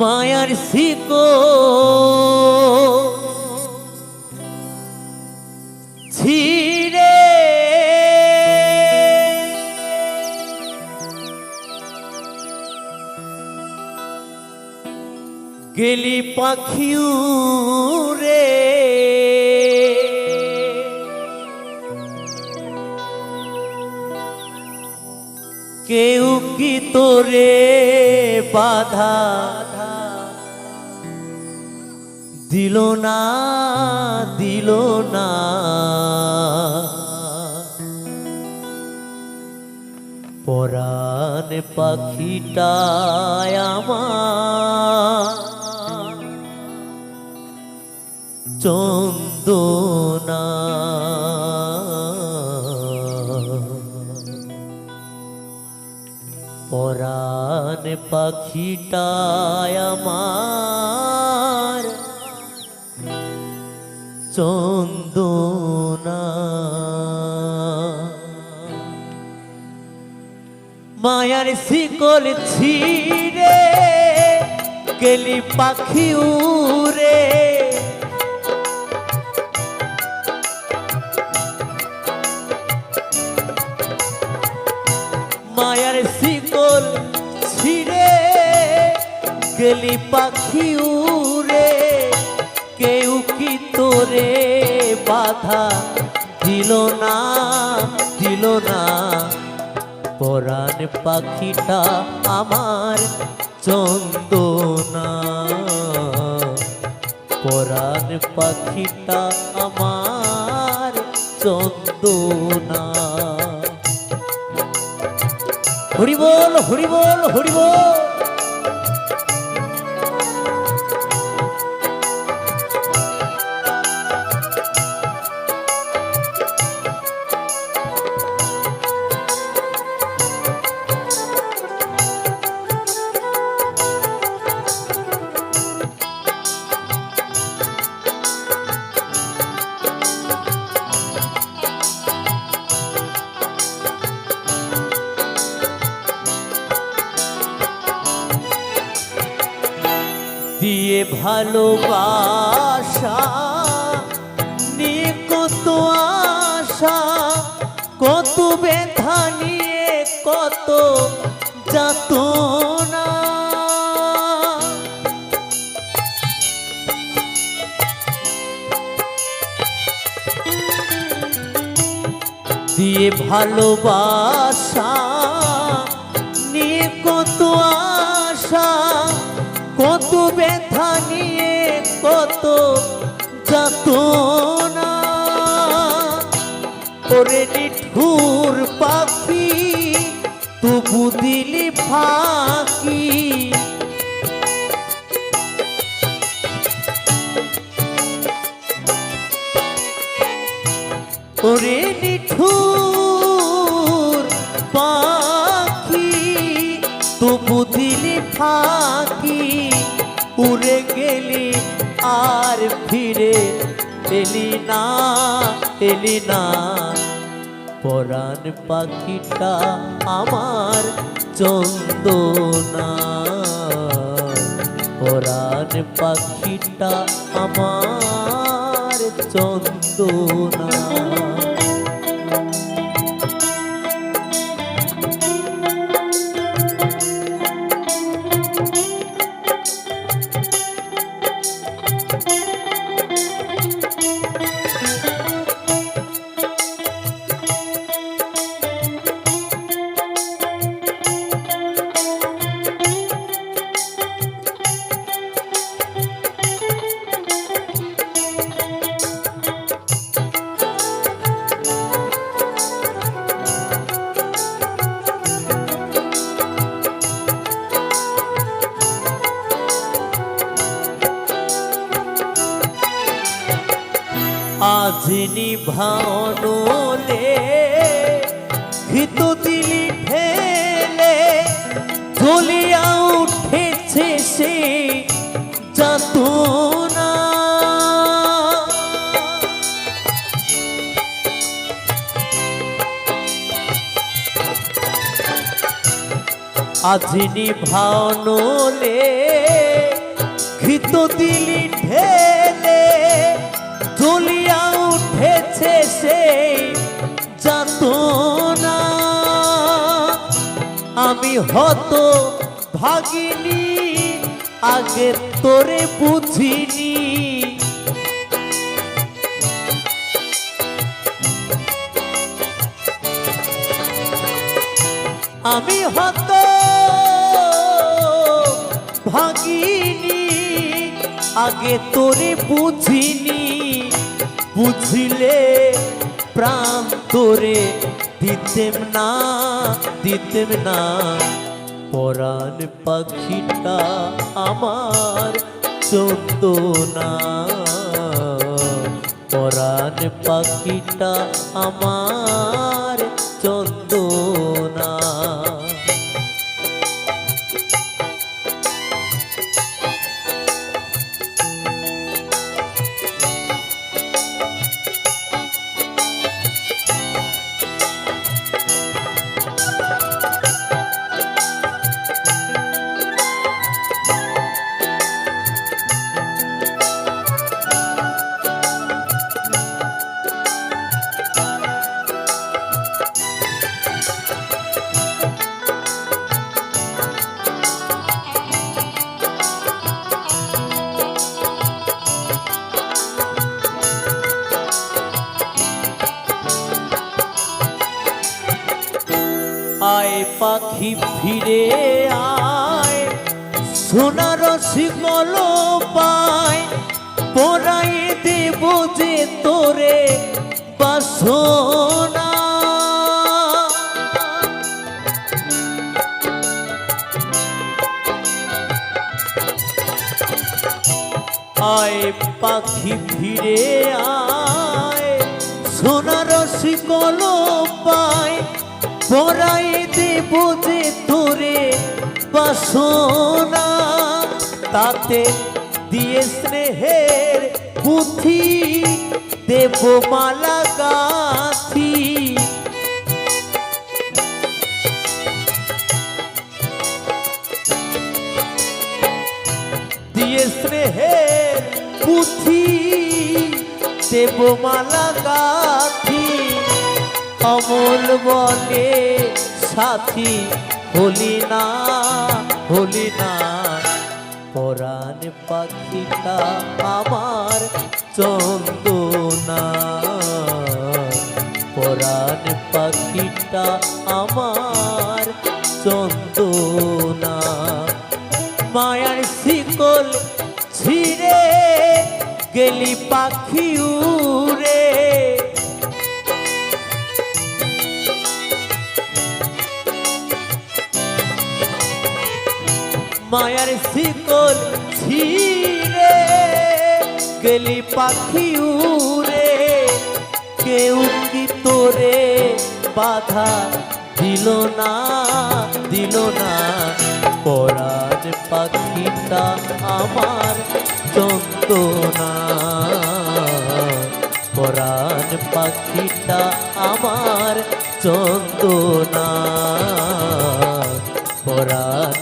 মায়ার শিকো ছিড়ে গেলি পাখিউ রে কেউ কি তোরে বাধা দিল না দিল না। পরাণ পাখিটায় আমার চন্দনা। পরাণ পাখিটায় আমার চন্দনা। মায়ার শিকল ছিড়ে গেলি পাখি উড়ে। মায়ার শিকল ছিড়ে গেলি পাখি উড়ে। তোরে বাধা দিল না দিল না। পরাণ পাখিটা আমার চন্দনা। পরাণ পাখিটা আমার চন্দনা। হরিবল হরিবল হরি ভালোবাসা নিয়ে কত আশা, কত ব্যথা নিয়ে, কত যাত দিয়ে ভালোবাসা নিয়ে কত আশা, কত ব্যথা ওরে নিঠুর পাখি তবু দিলি ফাঁকি। ওরে নিঠুর পাখি, তবু দিলি ফাঁকি। উড়ে গেলি আর ফিরে এলি না এলি না। পরাণ পাখিটা আমার চন্দনা। পরাণ পাখিটা আমার চন্দনা। আজ নিভানলে হিত দিলি ঠেলে জ্বলিয়া উঠেছে সে যাতনা। আজ নিভানলে তো দিলি ঢেলে জ্বলিয়া আমি হত ভাগিনি আগে তোরে বুঝিনি। আমি হত ভাগিনি আগে তোরে বুঝিনি। বুঝিলে প্রাণ তোরে দিতেম না দিতেম না। পরাণ পাখিটা আমার চন্দ না। পরাণ পাখিটা আমার পাখি ফিরে আয়, সোনার শিকল পায়, পরাই দেব যে তোরে আয় পাখি ফিরে আয়, সোনার শিকল পায় পরাই দেব যে তোরে বাসনা, তাতে দিয়ে স্নেহের পুঁথি, দেব মালা গাথি। দিয়ে স্নেহের পুঁথি দেবমালা গাথি। অমল বলে সাথী হলি না হলি না। পরাণ পাখিটা আমার চন্দনা। পরাণ পাখিটা আমার চন্দনা। মায়ার শিকল ছিঁড়ে গেলি পাখি উড়ে। মায়ার শিকল ছিঁড়ে, গেলি পাখি উড়ে। কেউ কি তোরে বাধা দিল না দিল না? পরাজ পাখিটা আমার চন্দনা পরাণ পাখিটা আমার চন্দনা পরাণ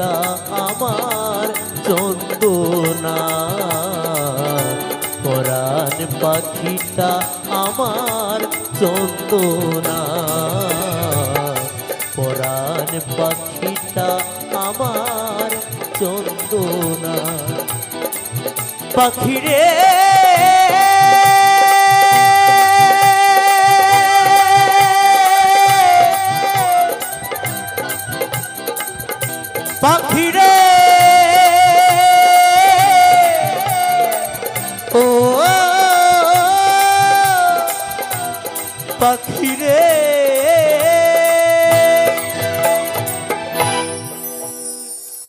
পাখিটা আমার চন্দনা পরাণ পাখিটা আমার চন্দনা পরাণ পাখিটা আমার চন্দনা পাখিরে পাখিরে ও পাখিরে